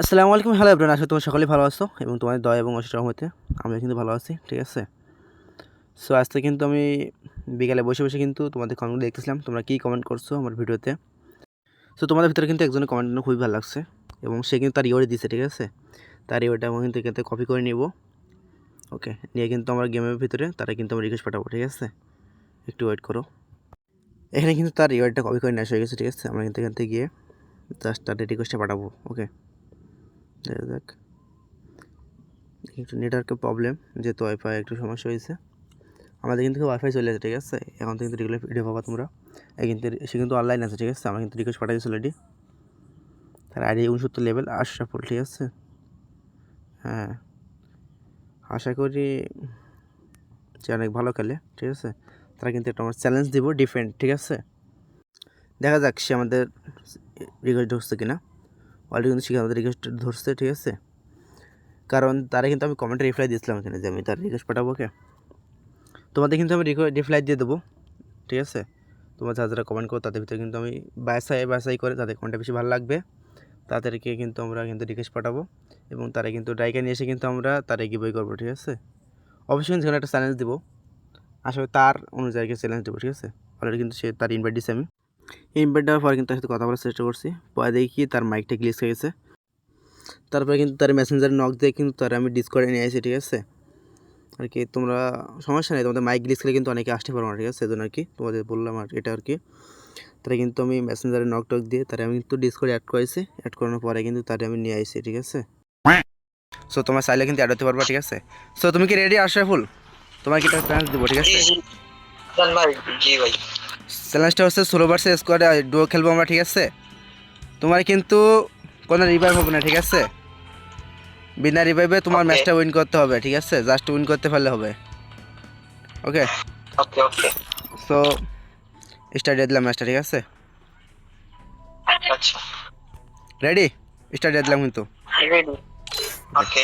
আসসালামু আলাইকুম। হ্যালো আশা করি তোমরা সকলেই ভালো আছো এবং তোমাদের দয়া এবং অশেষ রহমতে আমি কিন্তু ভালো আছি, ঠিক আছে? সো আজকে কিন্তু আমি বিকালে বসে বসে কিন্তু তোমাদের কমেন্ট দেখতেছিলাম। তোমরা কী কমেন্ট করছ আমার ভিডিওতে? সো তোমাদের ভিতরে কিন্তু একজনের কমেন্ট খুবই ভালো লাগছে এবং সে কিন্তু তার ইওরে দিছে, ঠিক আছে? তার ইওরটা আমি কিন্তু এখান থেকে কপি করে নিব। ওকে নিয়ে কিন্তু আমার গেমের ভিতরে তারা কিন্তু আমি রিকোয়েস্ট পাঠাবো, ঠিক আছে? একটু ওয়েট করো। এখানে কিন্তু তার ইওরটা কপি করে নেওয়া হয়ে গেছে, ঠিক আছে? আমরা কিন্তু এখান থেকে গিয়ে জাস্ট তাদের রিকোয়েস্টটা পাঠাবো ওকে দেখা, একটু নেটওয়ার্কের প্রবলেম যেহেতু ওয়াইফাই একটু সমস্যা হয়েছে। আমাদের কিন্তু ওয়াইফাই চলে আছে ঠিক আছে? এখন থেকে কিন্তু রেগুলার ভিডিও পাবা তোমরা। কিন্তু, সে কিন্তু অনলাইন আছে, ঠিক আছে? আমার কিন্তু রিকোয়েস্ট পাঠাই দিয়েছি অলরেডি তার আইডি উনসত্তর লেভেল আশরাফুল, ঠিক আছে? হ্যাঁ। আশা করি যে অনেক ভালো খেলে, ঠিক আছে? তারা কিন্তু একটা আমার চ্যালেঞ্জ দিব ডিফেন্ড ঠিক আছে? দেখা যাক সে আমাদের রিকোয়েস্ট ধরছে কিনা। অলরেডি কিন্তু সে আমাদের রিকোয়েস্ট ধরছে, ঠিক আছে? কারণ তারা কিন্তু আমি কমেন্টে রিপ্লাই দিয়েছিলাম এখানে যে আমি তার রিকোয়েস্ট পাঠাবো ওকে তোমাদের কিন্তু আমি রিপ্লাই দিয়ে দেবো, ঠিক আছে? তোমার যারা যারা কমেন্ট করো, তাদের ভিতরে কিন্তু আমি বাসাই বাসাই করে তাদের কমেন্টটা বেশি ভালো লাগবে। তাদেরকে কিন্তু আমরা কিন্তু রিকোয়েস্ট পাঠাবো এবং তারা কিন্তু ডাইকে নিয়ে এসে কিন্তু আমরা তারা গিবই করব, ঠিক আছে? অবশ্যই কিন্তু সেখানে একটা চ্যালেঞ্জ দেবো। আসলে তার অনুযায়ী চ্যালেঞ্জ দেবো, ঠিক আছে? অলরেডি কিন্তু সে তার ইনভাইট দিচ্ছে আমি। ইনভাইট দেওয়ার পর কিন্তু তার সাথে কথা বলার চেষ্টা করছি। পরে দেখি তার মাইকটা গ্লিচ হয়ে গেছে। তারপরে কিন্তু তার মেসেঞ্জারে নক দিয়ে কিন্তু তার আমি ডিসকর্ডে নিয়ে আসি, ঠিক আছে? আর কি, তোমরা সমস্যা নেই, তোমাদের মাইক গ্লিস খেলে কিন্তু অনেকে আসতে পারো না, ঠিক আছে? সেজন্য আর কি, তোমাদের বললাম আর এটা আর কি। তারা কিন্তু আমি মেসেঞ্জারে নক টক দিয়ে তারা আমি কিন্তু ডিসকর্ডে অ্যাড করেছি। অ্যাড করানোর পরে কিন্তু তারা আমি নিয়ে আসি, ঠিক আছে? সো তোমার চাইলে কিন্তু অ্যাড হতে পারবা, ঠিক আছে? সো তুমি কি রেডি আশরাফুল তোমার কি একটা চান্স দেবো, ঠিক আছে? ভাই জি, ভাই। চ্যালেঞ্জটা হচ্ছে ষোলো ভার্সেস স্কোয়াডে ডুয়ো খেলব আমরা ঠিক আছে? তোমার কিন্তু কোনো রিভাইভ হবে না ঠিক আছে? বিনা রিভাইভে তোমার ম্যাচটা উইন করতে হবে ঠিক আছে? জাস্ট উইন করতে পারলে হবে। ওকে ওকে ওকে সো স্টার্ট দিয়ে দিলাম ম্যাচটা ঠিক আছে? আচ্ছা। রেডি স্টার্ট দিয়ে দিলাম কিন্তু। রেডি ওকে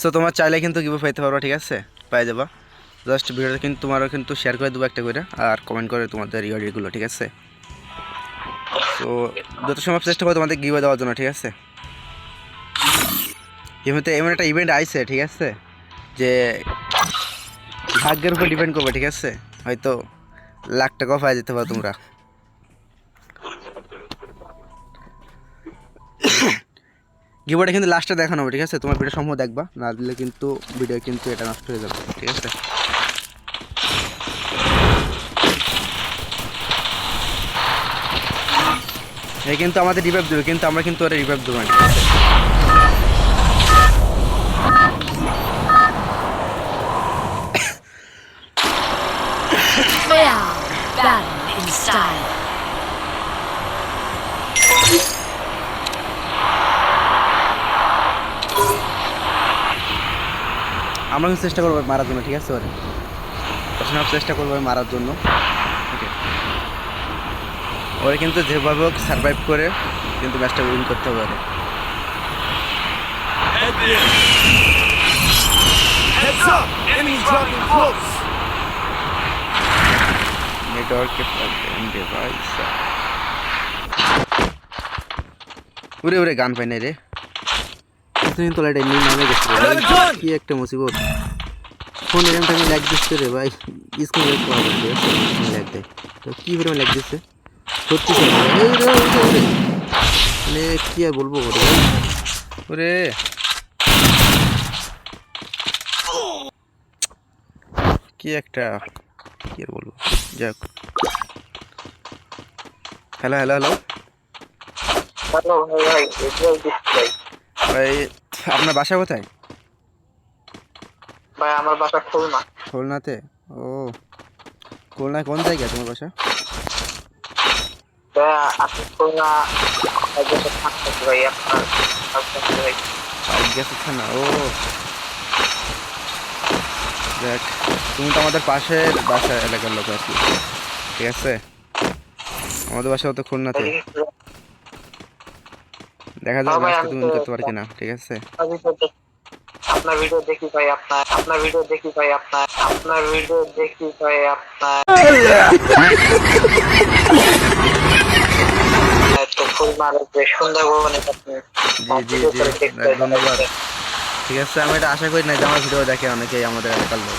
সো তোমার চাইলে কিন্তু গিভ পাইতে পারবা ঠিক আছে? পাই যাবা। জাস্ট ভিডিওটা কিন্তু তোমারও কিন্তু শেয়ার করে দেবো একটা করে আর কমেন্ট করে তোমাদের রিওয়ার্ডগুলো ঠিক আছে? তো যত সম্ভব চেষ্টা করো তোমাদের গিভে দেওয়ার জন্য, ঠিক আছে? এমনিতে এমন একটা ইভেন্ট আইছে, ঠিক আছে? যে ভাগ্যের উপর ডিপেন্ড করবে, ঠিক আছে? হয়তো লাখ টাকাও পাওয়া যেতে পারো তোমরা। গিবোর্ডে কিন্তু লাস্টে দেখানো হবে, ঠিক আছে? তোমার ভিডিও সম্ভব দেখবা, না দিলে কিন্তু ভিডিও কিন্তু এটা নষ্ট হয়ে যাবে, ঠিক আছে? এ কিন্তু আমাদের রিভাইভ দেবে, কিন্তু আমরা কিন্তু ওরা রিভাইভ দেবো না আমরা কিন্তু চেষ্টা করব মারার জন্য ঠিক আছে ওরে সব চেষ্টা করব মারার জন্য। ওকে ওরে কিন্তু যেভাবে হোক সার্ভাইভ করে কিন্তু ম্যাচটা উইন করতে হবে ওরে! নেটওয়ার্কে ডিভাইস উরে উরে গান পাই নাই রে। কিছুদিন তো লাইট এমনি নামে গেছে কি একটা মুসিবত ফোন এরকম টাইমে ল্যাগ দিচ্ছে রে ভাই স্ক্রিন ল্যাগ করা যাবে ল্যাগ দেয় তো কী পরিমাণ ল্যাগ দিচ্ছে সত্যি। মানে কি আর বলব ওরে ওরে কি একটা কি আর বলব যাক হ্যালো হ্যালো হ্যালো হ্যালো ভাই ভাই আপনার বাসা কোথায়? ভাই আমার বাসা খুলনা। খুলনাতে? ও খুলনায় কোন জায়গায় তোমার বাসা? আপনি খুলনা ভাই আপনার ও। দেখ তুমি তো আমাদের পাশের বাসা এলাকার লোক আর কি ঠিক আছে? আমাদের বাসা তো খুলনাতে। দেখা যাবে হ্যাঁ আজকে আমি তুমি তো- করতে পারি কিনা ঠিক আছে? আপনার ভিডিও দেখি ভাই আপনার আপনার ভিডিও দেখি ভাই আপনার আপনার ভিডিও দেখি ভাই আপনার। তো খুব মারবে সুন্দরবনে জি, আপনি জি, জি, ধন্যবাদ। ঠিক আছে আমি এটা আশা করি না যে আমার ভিডিও দেখে অনেকেই আমাদের এলাকার লোক।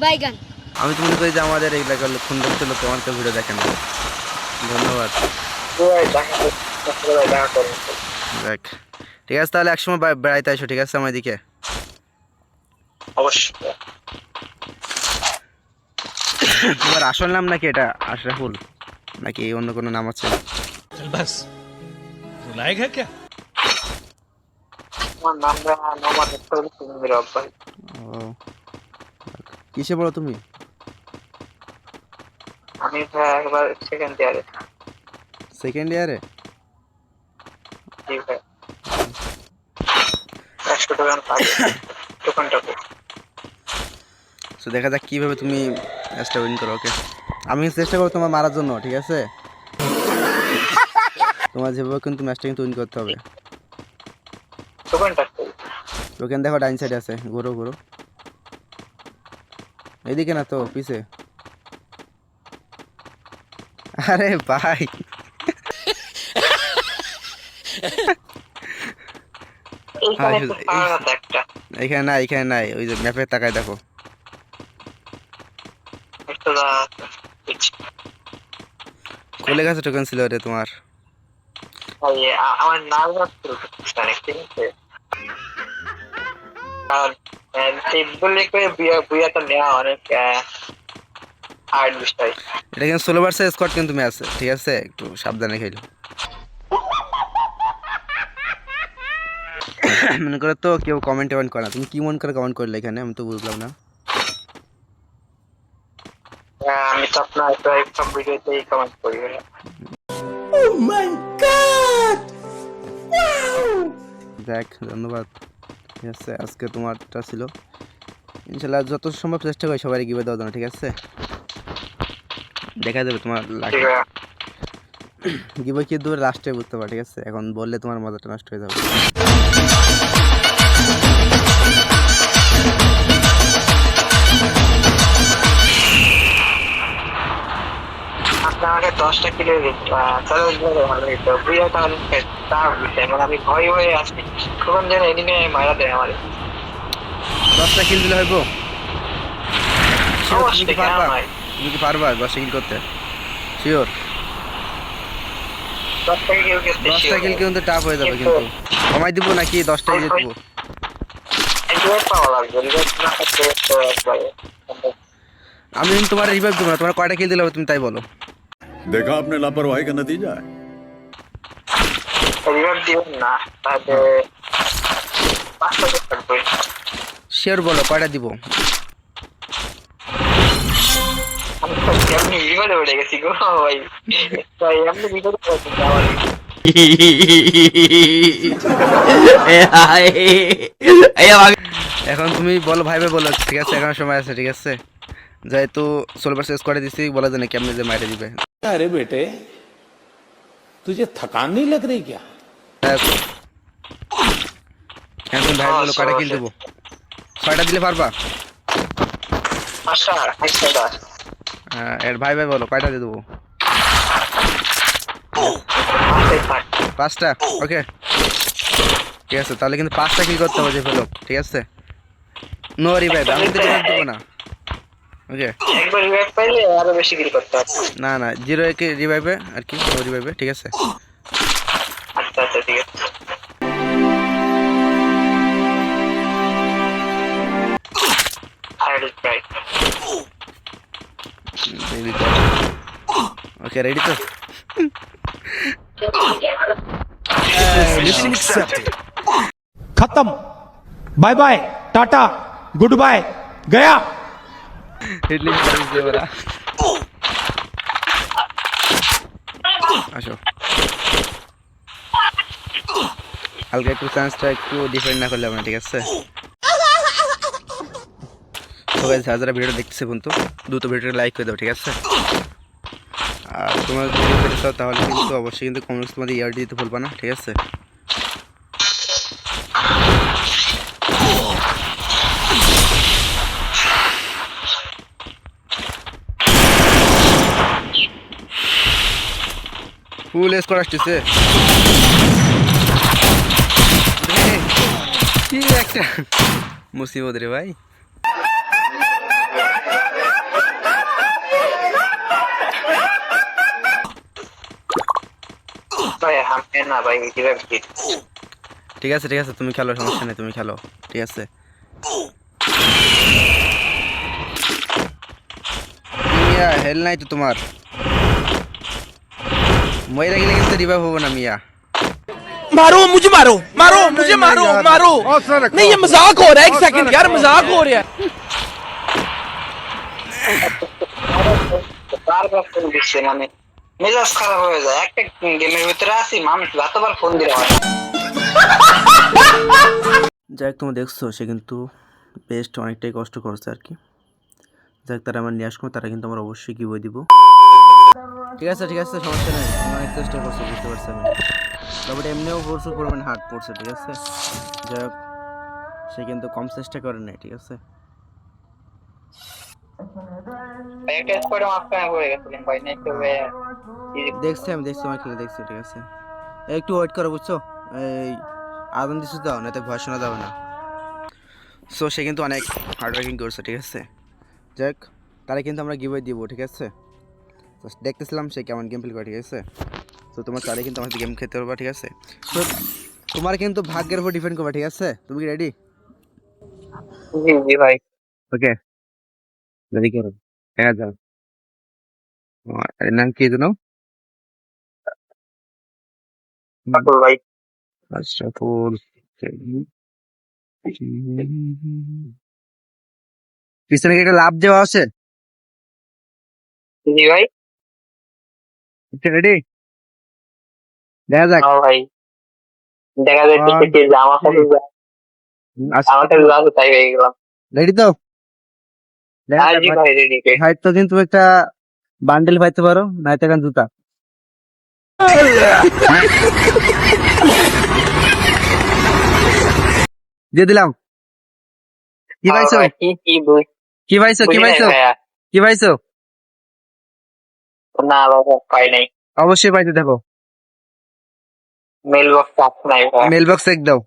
বাইগান। আমি তো মনে করি যে আমাদের এই এলাকার লোক সুন্দর লোক আমার তো ভিডিও দেখে না। ধন্যবাদ। দেখ। ঠিক আছে তাহলে একসময় বেড়াইতে আসো ঠিক আছে আমার দিকে? অবশ্যই। তোমার আসল নাম নাকি এটা? আশরাফুল? নাকি অন্য কোনো নাম আছে? বাস। রুলায়েগা নাম নাম সুন্দর আব্বাই কিসে বলো তুমি? আমি একবার সেকেন্ড ইয়ারে সেকেন্ড ইয়ারে একশো তো দেখা যাক কীভাবে তুমি ম্যাচটা উইন করো ওকে আমি চেষ্টা করব তোমার মারার জন্য ঠিক আছে? তোমার যেভাবে কিন্তু ম্যাচটা কিন্তু উইন করতে হবে। ওখানে দেখো ডাইন সাইড আছে। ঘুরো ঘুরো। এদিকে না তো পিছে। আরে ভাই! একটা। এখানে নাই এখানে নাই ওই যে ম্যাপের তাকায় দেখো। গেছে টোকেন ছিল রে তোমার। আমার নাম ঠিক আছে বিষয়। এটা কিন্তু ষোলো বার্সের স্কোয়াড কিন্তু ম্যাচ ঠিক আছে? একটু সাবধানে খেলো। মনে করে তো কেউ কমেন্ট টমেন্ট করে না। তুমি কি মন করে কমেন্ট করলে এখানে? আমি তো বুঝলাম না। আমি তো আপনার প্রায় সব ভিডিওতেই কমেন্ট করি দেখ ধন্যবাদ। ঠিক আছে আজকে তোমারটা ছিল। ইনশাল্লাহ যত সম্ভব চেষ্টা করি সবাই গিয়ে দেওয়ার জন্য ঠিক আছে? দেখা যাবে তোমার লাগে গিয়ে কি দূরে লাস্টে বুঝতে পারো ঠিক আছে? এখন বললে তোমার মজাটা নষ্ট হয়ে যাবে। দশটা কিলো চলো ভালো দিত বুয়া তাহলে তার বিষয় মানে আমি ভয় হয়ে আসি তখন যেন মারা দেয় আমার। দশটা কিল দিলে হইব? তুমি কি পারবা? দশটা কিল করতে? শিওর দশটা কিলো দশটা কিল কিন্তু টাফ হয়ে যাবে কিন্তু কমাই দিব নাকি দশটাই দিয়ে দেবো? আমি কিন্তু তোমার রিভাইভ দেবো না তোমার কয়টা কিল দিলে হবে তুমি তাই বলো। देखा आपने लापरवाही का नतीजा है রিভাইভ দিবেন না তাহলে পাঁচটা তো থাকবে শিওর বলো কয়টা দিব আমি তো এমনি বিপদে পড়ে গেছি গো ভাই ভাই এমনি বিপদে পড়েছি আমার এখন তুমি বলো ভাই ভাই বলো ঠিক আছে এখন সময় আছে ঠিক আছে যেহেতু ষোলো শেষ করে দিচ্ছি বলা যায় না কেমনে যে মাইরে দিবে আরে বেটে তুই থকান নেই লাগ রই ক্যা হ্যান্ডসাম ভাই বলো কাটা কিল দেবো ছয়টা দিলে পারবা হ্যাঁ এর ভাই ভাই বলো কয়টা দিয়ে দেবো পাঁচটা ওকে ঠিক আছে তাহলে কিন্তু পাঁচটা কিল করতে হবে যে ফেলো ঠিক আছে নোয়ারি ভাই আমি তো দেবো না ওকে একবার রিভাইভ পাইলে আরো বেশি কিল করতে হবে না না জিরো একে রিভাইভে আর কি নো রিভাইভে ঠিক আছে আচ্ছা আচ্ছা ঠিক আছে আর ট্রাই ওকে রেডি তো Mission accepted. खत्म bye bye tata good bye गया হিটলি সার্ভিস দিয়ে ওরা আসো হালকা একটু চান্সটা একটু ডিফারেন্ট না করলে না ঠিক আছে? সবাই যারা যারা ভিডিওটা দেখতেছে কিন্তু দ্রুত ভিডিওটা লাইক করে দাও ঠিক আছে? আর তোমার যদি ভিডিও পেতে চাও তাহলে কিন্তু অবশ্যই কিন্তু কমেন্টস তোমাদের ইয়ারটি দিতে ভুলবা না ঠিক আছে? ফুল স্কোর আসতেছে। কি একটা মুসিবত রে ভাই। ঠিক আছে ঠিক আছে তুমি খেলো সমস্যা নেই তুমি খেলো ঠিক আছে। হেল নাই তো তোমার। ময়রা গেলে কিন্তু রিভাইভ হবো না মিয়া मारो मुझे मारो मारो मुझे मारो मारो नहीं ये मजाक हो रहा है एक सेकंड यार मजाक हो रहा है বারবার ফোন দিচ্ছে মানে মেজাজ খারাপ হয়ে যায় একটা গেমের ভিতরে আছি মানুষ যতবার ফোন দিলে হয় যাই হোক তোমরা দেখছো সে কিন্তু বেস্ট অনেকটাই কষ্ট করছে আর কি যাক তারা আমার নিয়ে আসবো তারা কিন্তু আমরা অবশ্যই কি বই দিব ঠিক আছে ঠিক আছে সমস্যা নেই। তোমরা অনেক চেষ্টা করছি বুঝতে পারছি আমি। তবে এমনিও প্রচুর পরিমাণে হার্ড পড়ছে ঠিক আছে? যাই হোক সে কিন্তু কম চেষ্টা করে নাই ঠিক আছে? দেখছি আমি দেখছি আমার খেলে দেখছি ঠিক আছে? একটু ওয়েট করো বুঝছ? এই আদান দিচ্ছ দাও না তো ভয় শোনা যাবে না। সো সে কিন্তু অনেক হার্ড ওয়ার্কিং করছে ঠিক আছে? যাক তারা কিন্তু আমরা গিভওয়ে দিব ঠিক আছে? তো দেখতেছিলাম সে কেমন গেম প্লে করে ঠিক আছে? তো তোমার চালে কিন্তু আমাদের গেম খেতে পারবা ঠিক আছে? তো তোমার কিন্তু ভাগ্যের উপর ডিপেন্ড করবে ঠিক আছে? তুমি কি রেডি জি জি ভাই। ওকে রেডি করো। হ্যাঁ যাও। নাম কি জানো বাকুল ভাই। আশরাফুল। পিছনে কি একটা লাভ দেওয়া আছে? জি ভাই। রেডি দেখা যাক। হ্যাঁ ভাই। দেখা যাচ্ছে আর- কি যে আমার আমার কাছে যা তাই হয়ে গেলাম। রেডি তো? যাক একটা বান্ডেল পাইতে পারো এখন জুতা। দিয়ে দিলাম। কি পাইছো? কি কি পাইছো? কি পাইছো? কি পাইছো? না বাবা পাই নাই। অবশ্যই পাইতে দেখো। মেল বক্স নাই মেল বক্স এক দাও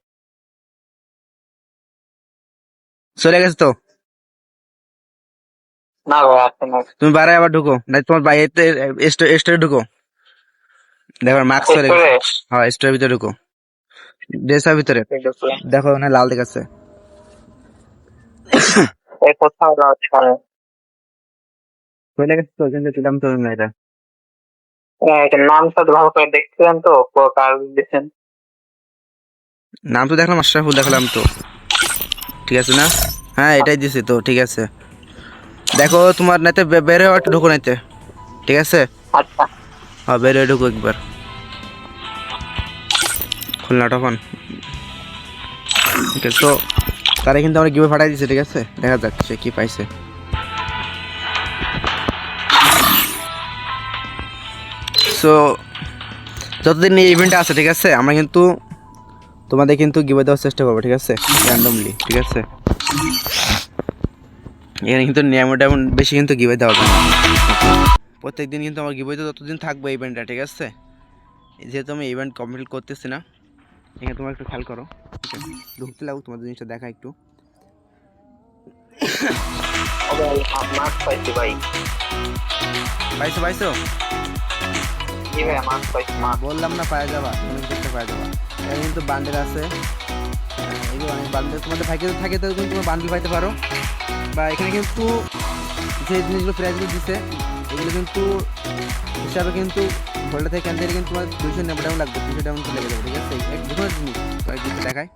চলে গেছে তো? না তুমি বাইরে আবার ঢুকো। না তোমার বাইরে স্টোরে ঢুকো। দেখো মাস্ক চলে হ্যাঁ স্টোরের ভিতরে ঢুকো। ড্রেসের ভিতরে। দেখো। ওখানে লাল দেখাচ্ছে। কোথাও চলে গেছে তো কিন্তু দিলাম তো এটা হ্যাঁ, এটা নামটা তো ভালো করে দেখছিলেন তো কার দিচ্ছেন নাম তো দেখলাম আশরাফুল দেখলাম তো। ঠিক আছে না? হ্যাঁ এটাই দিছি তো ঠিক আছে। দেখো তোমার নাইতে বের একটু ঢুকো নাইতে ঠিক আছে? আচ্ছা। হ্যাঁ বের ঢুকো একবার। খুলনাটা ফোন ঠিক আছে তো তারা কিন্তু আমরা গিয়ে ফাটাই দিছে ঠিক আছে? দেখা যাক সে কি পাইছে। সো, যতদিন এই ইভেন্টটা আছে, ঠিক আছে? আমরা কিন্তু তোমাদের কিন্তু গিয়ে দেওয়ার চেষ্টা করব, ঠিক আছে? র্যান্ডমলি ঠিক আছে? এখানে কিন্তু নিয়মটা এমন বেশি কিন্তু গিয়ে দেওয়া না। প্রত্যেক দিন কিন্তু আমার গিবইতে ততদিন থাকবে ইভেন্টটা ঠিক আছে? যেহেতু আমি ইভেন্ট কমপ্লিট করতেছি না, এখানে তোমার একটু খেয়াল করো, ঠিক আছে? ঢুকতে লাগো তোমার জিনিসটা দেখা একটু। ভাই পাইছো পাইছো? বললাম না পায়ে যাবা তুমি করতে পায়ে যাবা। এখানে কিন্তু বান্ডেল আছে। হ্যাঁ, এগুলো অনেক বান্ডেল তোমাদের ভাইকে থাকে তো কিন্তু তোমার বান্ডেল পাইতে পারো। বা এখানে কিন্তু যে জিনিসগুলো প্রাইসগুলো দিছে এগুলো কিন্তু হিসাবে কিন্তু হোল্ডার থেকে ক্যান্সেল কিন্তু তোমার দুশো নেব টাকা লাগবে দুশো মতো লেগে যাবে ঠিক আছে? এক কোনো জিনিস কয়েক দিন দেখায়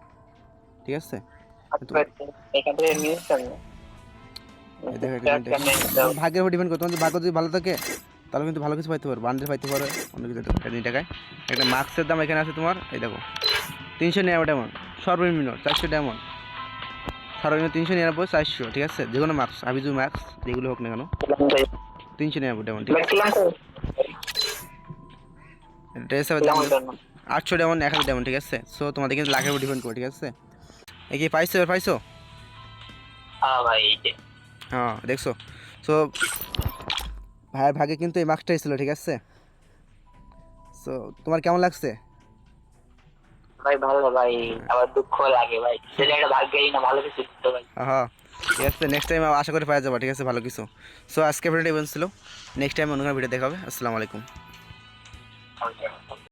ঠিক আছে? আচ্ছা, তোমার ভাগ্যের উপর ডিপেন্ড করে। তোমার ভাগ্য যদি ভালো থাকে তাহলে কিন্তু ভালো কিছু পাইতে পারো বান্ডেল পাইতে পারো অন্য কিছু নিয়ে টাকায়। একটা মাস্কের দাম এখানে আছে তোমার এই দেখো তিনশো নিরানব্বই ডায়মন্ড সর্বনিম্ন চারশো ডায়মন্ড। সর্বনিম্ন তিনশো নিরানব্বই চারশো ঠিক আছে? যে কোনো মার্কস আবিজু মার্কস যেগুলো হোক না কেন। তিনশো নিরানব্বই ডায়মন্ড ঠিক আছে? ড্রেস আটশো ডায়মন্ড এক হাজার ডায়মন্ড ঠিক আছে? সো তোমাদের কিন্তু লাখের উপর ডিপেন্ড করে ঠিক আছে? এ কি পাইছো এবার পাইছো? হ্যাঁ ভাই হ্যাঁ দেখছ? সো ভাইয়ের ভাগে কিন্তু এই মার্কসটাই ছিল ঠিক আছে? সো তোমার কেমন লাগছে? ভাই ভালো ভাই। আবার দুঃখ লাগে ভাই। ছেলে একটা ভাগ্যেই না ভালো কিছু তো ভাই হ্যাঁ ঠিক আছে নেক্সট টাইম আশা করি পাওয়া যাবে ঠিক আছে ভালো কিছু। সো আজকে ভিডিওটা ইভেন্ট ছিল। নেক্সট টাইম অন্য কোনো ভিডিও দেখাবে আসসালামু আলাইকুম.